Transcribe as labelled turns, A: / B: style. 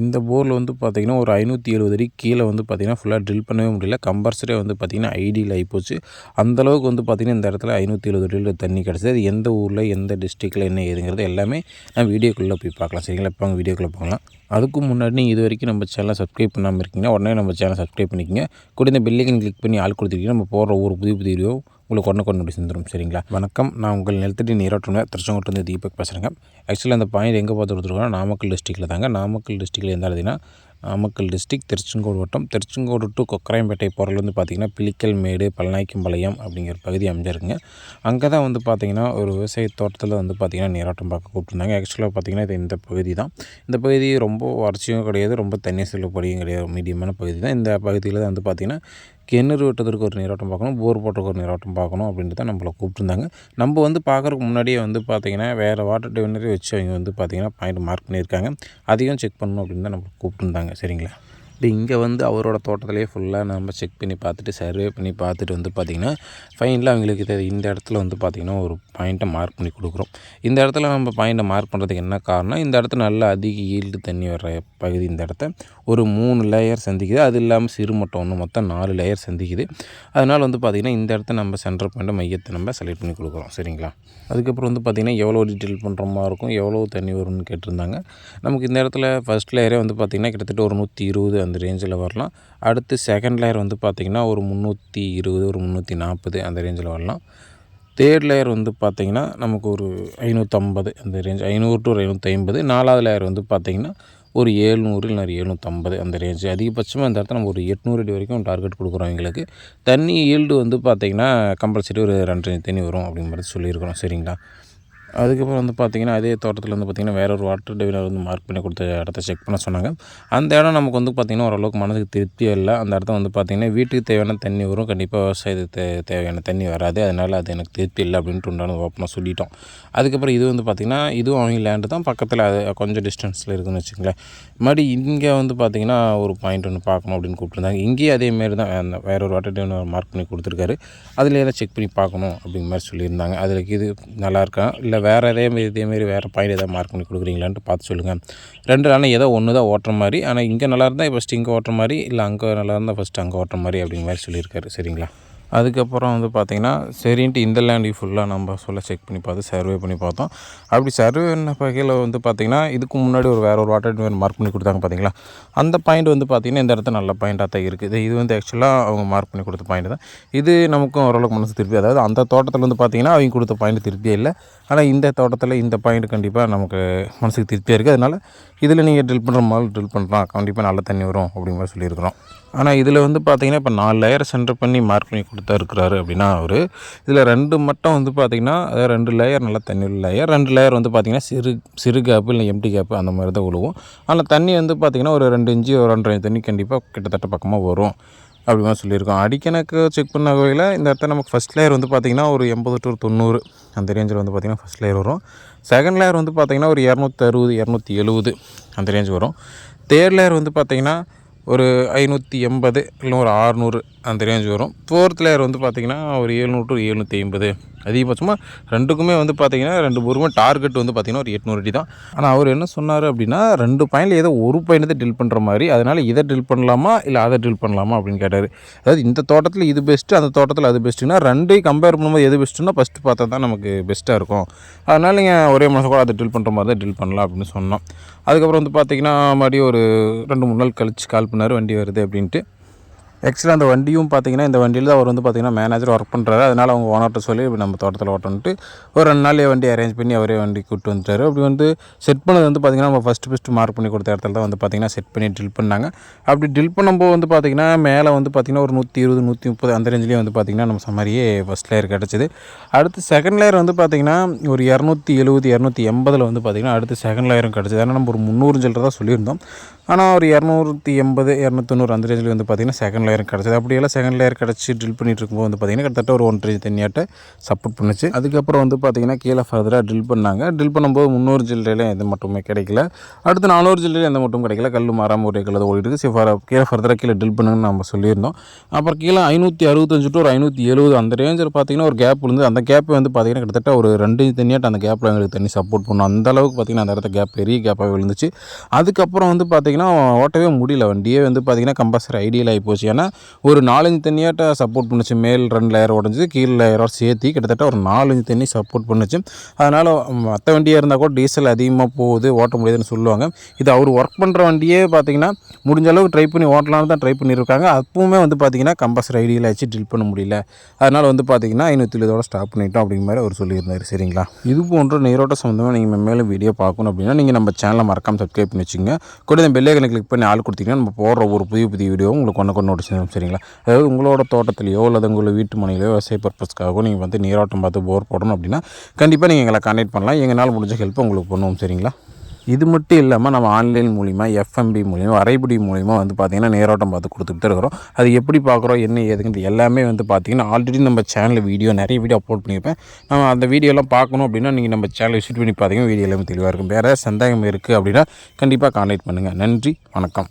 A: இந்த போரில் வந்து பார்த்திங்கன்னா ஒரு ஐநூற்றி எழுபது அடி கீழே வந்து பார்த்திங்கன்னா ஃபுல்லாக ட்ரில் பண்ணவே முடியல. கம்பல்சரியாக வந்து பார்த்திங்கன்னா ஐடியில் ஆகிப்போச்சு அந்தளவுக்கு வந்து பார்த்திங்கன்னா இந்த இடத்துல ஐநூற்றி எழுபது அடியில் தண்ணி கிடச்சிது. அது எந்த ஊரில் எந்த டிஸ்ட்ரிக்டில் என்ன ஏதுங்கிறது எல்லாமே நான் வீடியோக்குள்ளே போய் பார்க்கலாம். சரிங்களா? இப்போ வீடியோக்குள்ளே போகலாம். அதுக்கு முன்னாடி நீங்கள் இது வரைக்கும் நம்ம சேனலை சப்ஸ்கிரைப் பண்ணாமல் இருக்கீங்கன்னா உடனே நம்ம சேனலை சப்ஸ்கிரைப் பண்ணிக்கோங்க. கூட இந்த பெல்லைக்கன் கிளிக் பண்ணி ஆள் கொடுத்துருக்கீங்க நம்ம போடுற ஒரு புதிய புதிய வீடியோ உங்களுக்கு உடனே கொண்டு செஞ்சிடும் சரிங்களா? வணக்கம். நான் உங்கள் நிலத்தடி நீரோட்டம் திருச்செங்கோட்டிலேருந்து தீபக் பேசுகிறேங்க ஆக்சுவலாக அந்த பாயிண்ட் எங்கே பார்த்து கொடுத்துருக்கோம்னா நாமக்கல் டிஸ்ட்ரிக்ட்டில் தாங்க. நாமக்கல் டிஸ்ட்ரிக்டில் எந்த பார்த்தீங்கன்னா நாமக்கல் டிஸ்ட்ரிக் திருச்செங்கோடு வட்டம். திருச்செங்கோடு டு கொக்கராயம்பேட்டை போகிறதுல வந்து பார்த்திங்கன்னா பிலிக்கல் மேடு பழநாய்க்கம்பாளையம் அப்படிங்கிற பகுதி அமைஞ்சிருக்குங்க. அங்கே தான் வந்து பார்த்திங்கன்னா ஒரு விவசாய தோட்டத்தில் வந்து பார்த்திங்கன்னா நீராட்டம் பார்க்க கூப்பிட்டுருந்தாங்க. ஆக்சுவலாக பார்த்திங்கன்னா இது இந்த பகுதி தான். இந்த பகுதி ரொம்ப வறட்சியும் கிடையாது ரொம்ப தண்ணி செல்லப்படியும் கிடையாது மீடியமான பகுதி தான். இந்த பகுதியில் தான் வந்து பார்த்திங்கன்னா கிணறு வெட்டுறதுக்கு ஒரு நீரோட்டம் பார்க்கணும் போர் போட்டதுக்கு ஒரு நீரோட்டம் பார்க்கணும் அப்படின்ட்டு தான் நம்மளை கூப்பிட்டுருந்தாங்க. நம்ம வந்து பார்க்குறதுக்கு முன்னாடியே வந்து பார்த்திங்கன்னா வேறு வாட்டர் டிவினரே வச்சு அவங்க வந்து பார்த்திங்கன்னா பாயிண்ட் மார்க் பண்ணியிருக்காங்க. அதையும் செக் பண்ணணும் அப்படின்னு தான் நம்மளை கூப்பிட்டுருந்தாங்க. சரிங்களா? இப்போ இங்கே வந்து அவரோட தோட்டத்திலே ஃபுல்லாக நம்ம செக் பண்ணி பார்த்துட்டு சர்வே பண்ணி பார்த்துட்டு வந்து பார்த்திங்கன்னா ஃபைனில் அவங்களுக்கு இந்த இடத்துல வந்து பார்த்திங்கன்னா ஒரு பாயிண்ட்டை மார்க் பண்ணி கொடுக்குறோம். இந்த இடத்துல நம்ம பாயிண்ட்டை மார்க் பண்ணுறதுக்கு என்ன காரணம் இந்த இடத்துல நல்ல அதிக ஈல்டு தண்ணி வர்ற பகுதி இந்த இடத்த ஒரு மூணு லேயர் சந்திக்குது. அது இல்லாமல் சிறுமட்டம் ஒன்று மொத்தம் நாலு லேயர் சந்திக்குது. அதனால் வந்து பார்த்திங்கன்னா இந்த இடத்த நம்ம சென்டர் பாயிண்ட் மையத்தை நம்ம செலக்ட் பண்ணி கொடுக்குறோம். சரிங்களா? அதுக்கப்புறம் வந்து பார்த்திங்கன்னா எவ்வளோ டீட்டெயில் பண்ணுற மாதிரி இருக்கும் எவ்வளோ தண்ணி வரும்னு கேட்டிருந்தாங்க. நமக்கு இந்த இடத்துல ஃபஸ்ட் லேயரே வந்து பார்த்திங்கன்னா கிட்டத்தட்ட ஒரு நூற்றி இருபது அந்த அந்த ரேஞ்சில் வரலாம். அடுத்து செகண்ட் லேயர் வந்து பார்த்திங்கன்னா ஒரு முந்நூற்றி இருபது ஒரு முந்நூற்றி நாற்பது அந்த ரேஞ்சில் வரலாம். தேர்ட் லேயர் வந்து பார்த்திங்கன்னா நமக்கு ஒரு ஐநூற்றம்பது அந்த ரேஞ்ச் ஐநூறு டு ஒரு ஐநூற்றி ஐம்பது நாலாவது லேயர் வந்து பார்த்திங்கன்னா ஒரு ஏழ்நூறு இல்லை எழுநூற்றம்பது அந்த ரேஞ்சு அதிகபட்சமாக இந்த இடத்துல நம்ம ஒரு எட்நூறு அடி வரைக்கும் டார்கெட் கொடுக்குறோம் எங்களுக்கு. தண்ணி ஈல்டு வந்து பார்த்திங்கன்னா கம்பல்சரி ஒரு ரெண்டு தண்ணி வரும் அப்படிங்கிறது சொல்லியிருக்கிறோம். சரிங்களா? அதுக்கப்புறம் வந்து பார்த்திங்கன்னா அதே தோட்டத்தில் வந்து பார்த்திங்கன்னா வேற ஒரு வாட்டர் டிவினர் வந்து மார்க் பண்ணி கொடுத்த இடத்த செக் பண்ண சொன்னாங்க. அந்த இடம் நமக்கு வந்து பார்த்திங்கன்னா ஓரளவுக்கு மனதுக்கு திருப்தியாக இல்லை. அந்த இடத்த வந்து பார்த்திங்கன்னா வீட்டுக்கு தேவையான தண்ணி வரும். கண்டிப்பாக விவசாயத்துக்கு தே தேவையான தண்ணி வராது. அதனால் அது எனக்கு திருப்தி இல்லை அப்படின்ட்டு உண்டான ஓப்பனாக சொல்லிட்டோம். அதுக்கப்புறம் இது வந்து பார்த்திங்கன்னா இதுவும் அவங்க லேண்டு தான். பக்கத்தில் அது கொஞ்சம் டிஸ்டன்ஸில் இருக்குதுன்னு வச்சுங்களேன் மறுபடி இங்கே வந்து பார்த்திங்கன்னா ஒரு பாயிண்ட் ஒன்று பார்க்கணும் அப்படின்னு கூப்பிட்டுருந்தாங்க. இங்கேயும் அதேமாரி தான் அந்த வேற ஒரு வாட்டர் டிவினர் மார்க் பண்ணி கொடுத்துருக்காரு. அதில் எதாவது செக் பண்ணி பார்க்கணும் அப்படிங்கிற மாதிரி சொல்லியிருந்தாங்க. அதில் இது நல்லா இருக்கா? இல்லை வேறு இதேமாரி இதேமாரி வேறு பாயிண்ட் எதாவது மார்க் பண்ணி கொடுக்குறீங்களான்ட்டு பார்த்து சொல்லுங்கள் ரெண்டு ஆனால் ஏதோ ஒன்று தான் ஓட்டுற மாதிரி ஆனால் இங்கே நல்லா இருந்தால் ஃபஸ்ட்டு இங்கே ஓட்டுற மாதிரி இல்லை அங்கே நல்லா இருந்தால் ஃபஸ்ட்டு அங்கே ஓட்டுற மாதிரி அப்படிங்கிற மாதிரி சொல்லியிருக்காரு. சரிங்களா? அதுக்கப்புறம் வந்து பார்த்திங்கன்னா சரின்ட்டு இந்த லேண்டையும் ஃபுல்லாக நம்ம சொல்ல செக் பண்ணி பார்த்து சர்வே பண்ணி பார்த்தோம். அப்படி சர்வே பண்ண வகையில் வந்து பார்த்திங்கன்னா இதுக்கு முன்னாடி ஒரு வேறு ஒரு வாட்டர் மார்க் பண்ணி கொடுத்தாங்க பார்த்தீங்களா? அந்த பாயிண்ட் வந்து பார்த்திங்கன்னா இந்த இடத்துல நல்ல பாயிண்ட்டாக தான் இருக்குது. இது வந்து ஆக்சுவலாக அவங்க மார்க் பண்ணி கொடுத்த பாயிண்ட் தான். இது நமக்கும் ஓரளவுக்கு மனசு திருப்பி அதாவது அந்த தோட்டத்தில் வந்து பார்த்திங்கன்னா அவங்க கொடுத்த பாயிண்ட் திருப்தியே இல்லை. ஆனால் இந்த தோட்டத்தில் இந்த பாயிண்ட் கண்டிப்பாக நமக்கு மனசுக்கு திருப்தியாக இருக்குது. அதனால் இதில் நீங்கள் ட்ரில் பண்ணுற மாதிரி ட்ரில் பண்ணுறோம் கண்டிப்பாக நல்ல தண்ணி வரும் அப்படிங்கிற மாதிரி சொல்லியிருக்கிறோம். ஆனால் இதில் வந்து பார்த்திங்கன்னா இப்போ நாலு லேயர் சென்டர் பண்ணி மார்க் பண்ணி கொடுத்து இருக்கிறாரு அப்படின்னா அவர். இதில் ரெண்டு மட்டும் வந்து பார்த்திங்கன்னா அதாவது ரெண்டு லேயர் நல்லா தண்ணி லேயர் ரெண்டு லேயர் வந்து பார்த்திங்கன்னா சிறு சிறு கேப்பு இல்லை எம்டி கேப்பு அந்த மாதிரி தான் விழுவும் ஆனால் தண்ணி வந்து பார்த்திங்கன்னா ஒரு ரெண்டு இன்ச்சு ஒரு ரெண்டரை தண்ணி கண்டிப்பாக கிட்டத்தட்ட பக்கமாக வரும். அப்படிமா சொல்லியிருக்கோம். அடிக்கணக்கு செக் பண்ண வகையில் இந்த இடத்த நமக்கு ஃபஸ்ட் லேயர் வந்து பார்த்திங்கன்னா ஒரு எண்பது டு ஒரு தொண்ணூறு அந்த ரேஞ்சில் வந்து பார்த்திங்கன்னா ஃபஸ்ட் லேயர் வரும். செகண்ட் லேயர் வந்து பார்த்திங்கன்னா ஒரு இரநூத்தி அறுபது இரநூத்தி எழுபது அந்த ரேஞ்ச் வரும். தேர்ட் லேயர் வந்து பார்த்திங்கன்னா ஒரு ஐநூற்றி எண்பது இல்லை ஒரு ஆறுநூறு அந்த ரேஞ்ச் வரும். ஃபோர்த் லேயர் வந்து பார்த்திங்கன்னா ஒரு ஏழ்நூறு டு எழுநூற்றி ஐம்பது. அதிகபட்சமாக ரெண்டுக்குமே வந்து பார்த்திங்கன்னா ரெண்டு ஊருமே டார்கெட் வந்து பார்த்திங்கன்னா ஒரு எட்நூறு அடி தான். ஆனால் அவர் என்ன சொன்னார் அப்படின்னா ரெண்டு பாயிண்டில் ஏதோ ஒரு பாயிண்ட் தான் ட்ரில் பண்ணுற மாதிரி அதனால் இதை ட்ரில் பண்ணலாமா இல்லை அதை ட்ரில் பண்ணலாமா அப்படின்னு கேட்டார். அதாவது இந்த தோட்டத்தில் இது பெஸ்ட்டு அந்த தோட்டத்தில் அது பெஸ்ட்டுன்னா ரெண்டையும் கம்பேர் பண்ணும்போது எது பெஸ்ட்டுன்னா ஃபஸ்ட்டு பார்த்தா தான் நமக்கு பெஸ்ட்டாக இருக்கும். அதனால் நீங்கள் ஒரே மாதம் கூட அதை ட்ரில் பண்ணுற மாதிரி தான் ட்ரில் பண்ணலாம் அப்படின்னு சொன்னோம். அதுக்கப்புறம் வந்து பார்த்திங்கன்னா மறுபடியும் ஒரு ரெண்டு மூணு நாள் கழிச்சு கால் பண்ணார் வண்டி வருது அப்படின்ட்டு. ஆக்சுவலாக அந்த வண்டியும் பார்த்தீங்கன்னா இந்த வண்டியில் தான் அவர் வந்து பார்த்திங்கன்னா மேனேஜர் ஒர்க் பண்ணுறாரு அதனால் அவங்க ஓனர்கிட்ட சொல்லி நம்ம தோட்டத்தில் ஓட்டணுன்ட்டு ஒரு ரெண்டு நாள் வண்டி அரேஞ்ச் பண்ணி அவரே வண்டி கூப்பிட்டு வந்துட்டார். அப்படி வந்து செட் பண்ணது வந்து பார்த்திங்கன்னா நம்ம ஃபஸ்ட்டு ஃபஸ்ட்டு மார்க் பண்ணி கொடுத்த இடத்துல தான் வந்து பார்த்திங்கன்னா செட் பண்ணி ட்ரில் பண்ணாங்க. அப்படி ட்ரில் பண்ணும்போது வந்து பார்த்திங்கன்னா மேலே வந்து பார்த்திங்கன்னா ஒரு நூற்றி இருபது நூற்றி முப்பது அந்த ரேஞ்சிலேயே வந்து பார்த்திங்கன்னா நம்ம சமாரியே ஃபஸ்ட் லேயர் கிடச்சிது. அடுத்து செகண்ட் லேயர் வந்து பார்த்திங்கன்னா ஒரு இரநூத்தி எழுபது இரநூத்தி எண்பதில் வந்து பார்த்திங்கன்னா அடுத்து செகண்ட் லேயரும் கிடச்சிது. ஏன்னா நம்ம ஒரு முந்நூறு தான் சொல்லியிருந்தோம். ஆனால் ஒரு இரநூத்தி எண்பது இரநூத்தொண்ணூறு அந்த ரேஞ்சில் வந்து பார்த்திங்கன்னா செகண்ட் லேயர் கிடச்சிது. அப்படியெல்லாம் செகண்ட் லேயர் கிடச்சி ட்ரில் பண்ணிட்டு இருக்கும்போது வந்து பார்த்திங்கன்னா கிட்டத்தட்ட ஒரு ஒன்றரை தண்ணியாட்ட சப்போர்ட் பண்ணுச்சு. அதுக்கப்புறம் வந்து பார்த்திங்கன்னா கீழே ஃபர்தராக ட்ரில் பண்ணாங்க. ட்ரில் பண்ணும்போது முந்நூறு ஜில்லையில் எந்த மட்டுமே கிடைக்கல. அடுத்து நானூறு ஜில்லையில் எந்த மட்டும் கிடைக்கல. கல் மாறாமல் ஒரே கல் ஓடிட்டு சரி ஃபர- கீழே ஃபர்தராக கீழே ட்ரில் பண்ணுங்கன்னு நம்ம சொல்லியிருந்தோம். அப்புறம் கீழே ஐநூற்றி அறுபத்தஞ்சு டு ஒரு ஐநூற்றி எழுபது அந்த ரேஞ்சில் பார்த்தீங்கன்னா ஒரு கேப் இருந்து அந்த கேப் வந்து பார்த்தீங்கன்னா கிட்டத்தட்ட ஒரு ரெண்டு தண்ணியாட்ட அந்த கேப்பில் எங்களுக்கு தண்ணி சப்போர்ட் பண்ணும். அந்த அளவுக்கு பார்த்திங்கன்னா அந்த இடத்த கேப் பெரிய கேப்பாக விழுந்துச்சு. அதுக்கப்புறம் வந்து பார்த்தீங்கன்னா ஓட்டவே முடியல. வண்டியே வந்து பார்த்தீங்கன்னா கம்பல்சரி ஐடியல் ஆகி போச்சு. ஏன்னா ஒரு நாலஞ்சு தண்ணியாட்ட சப்போர்ட் பண்ணுச்சு. மேல் ரெண்டு லேயர் உடஞ்சி கீழே லேயரோட சேர்த்து கிட்டத்தட்ட ஒரு நாலஞ்சு தண்ணி சப்போர்ட் பண்ணுச்சு. அதனால் மற்ற வண்டியாக இருந்தால் கூட டீசல் அதிகமாக போகுது ஓட்ட முடியாதுன்னு சொல்லுவாங்க. இது அவர் ஒர்க் பண்ணுற வண்டியே பார்த்தீங்கன்னா முடிஞ்ச அளவுக்கு ட்ரை பண்ணி ஓட்டலாம்னு தான் ட்ரை பண்ணியிருக்காங்க அப்பவுமே வந்து பார்த்தீங்கன்னா கம்பல்சரி ஐடியில் வச்சு ட்ரில் பண்ண முடியல. அதனால் வந்து பார்த்தீங்கன்னா ஐநூற்றி இதோட ஸ்டாப் பண்ணிட்டோம் அப்படிங்கிற மாதிரி அவர் சொல்லியிருந்தார். சரிங்களா? இது போன்ற நீரோட்ட சம்மந்தமாக நீங்கள் மேலும் வீடியோ பார்க்கணும் அப்படின்னா நீங்கள் நம்ம சேனலை மறக்காமல் சப்ஸ்கிரைப் பண்ணி வச்சுங்க கூட இந்த பெல்லைக்கனை கிளிக் பண்ணி ஆள் கொடுத்தீங்கன்னா நம்ம போடுற ஒரு புதிய புதிய வீடியோ உங்களுக்கு ஒன்று கொண்டு நோட்டீஸ் சரிங்களா? அதாவது உங்களோட தோட்டத்திலையோ அல்லது உங்களோட வீட்டு மனையிலையோ விவசாய பர்பஸ்க்காகவோ நீங்கள் வந்து நீராட்டம் பார்த்து போர் போடணும் அப்படின்னா கண்டிப்பாக நீங்கள் எங்களை கான்டாக்ட் பண்ணலாம். எங்களால் முடிஞ்ச ஹெல்ப் உங்களுக்கு பண்ணுவோம் சரிங்களா? இது மட்டும் இல்லாமல் நம்ம ஆன்லைன் மூலிமா எஃப்எம்பி மூலிமா வரைபடி மூலிமா வந்து பார்த்திங்கன்னா நேரோட்டம் பார்த்து கொடுத்துட்டு இருக்கிறோம். அது எப்படி பார்க்குறோம் என்ன ஏதுங்கிறது எல்லாமே வந்து பார்த்திங்கன்னா ஆல்ரெடி நம்ம சேனலில் வீடியோ நிறைய வீடியோ அப்லோட் பண்ணியிருப்பேன். நம்ம அந்த வீடியோலாம் பார்க்கணும் அப்படின்னா நீங்கள் நம்ம சேனலை விசிட் பண்ணி பார்த்தீங்கன்னா வீடியோ எல்லாமே தெளிவாக இருக்கும். வேறு சந்தேகம் இருக்குது அப்படின்னா கண்டிப்பாக கான்டாக்ட் பண்ணுங்கள் நன்றி வணக்கம்.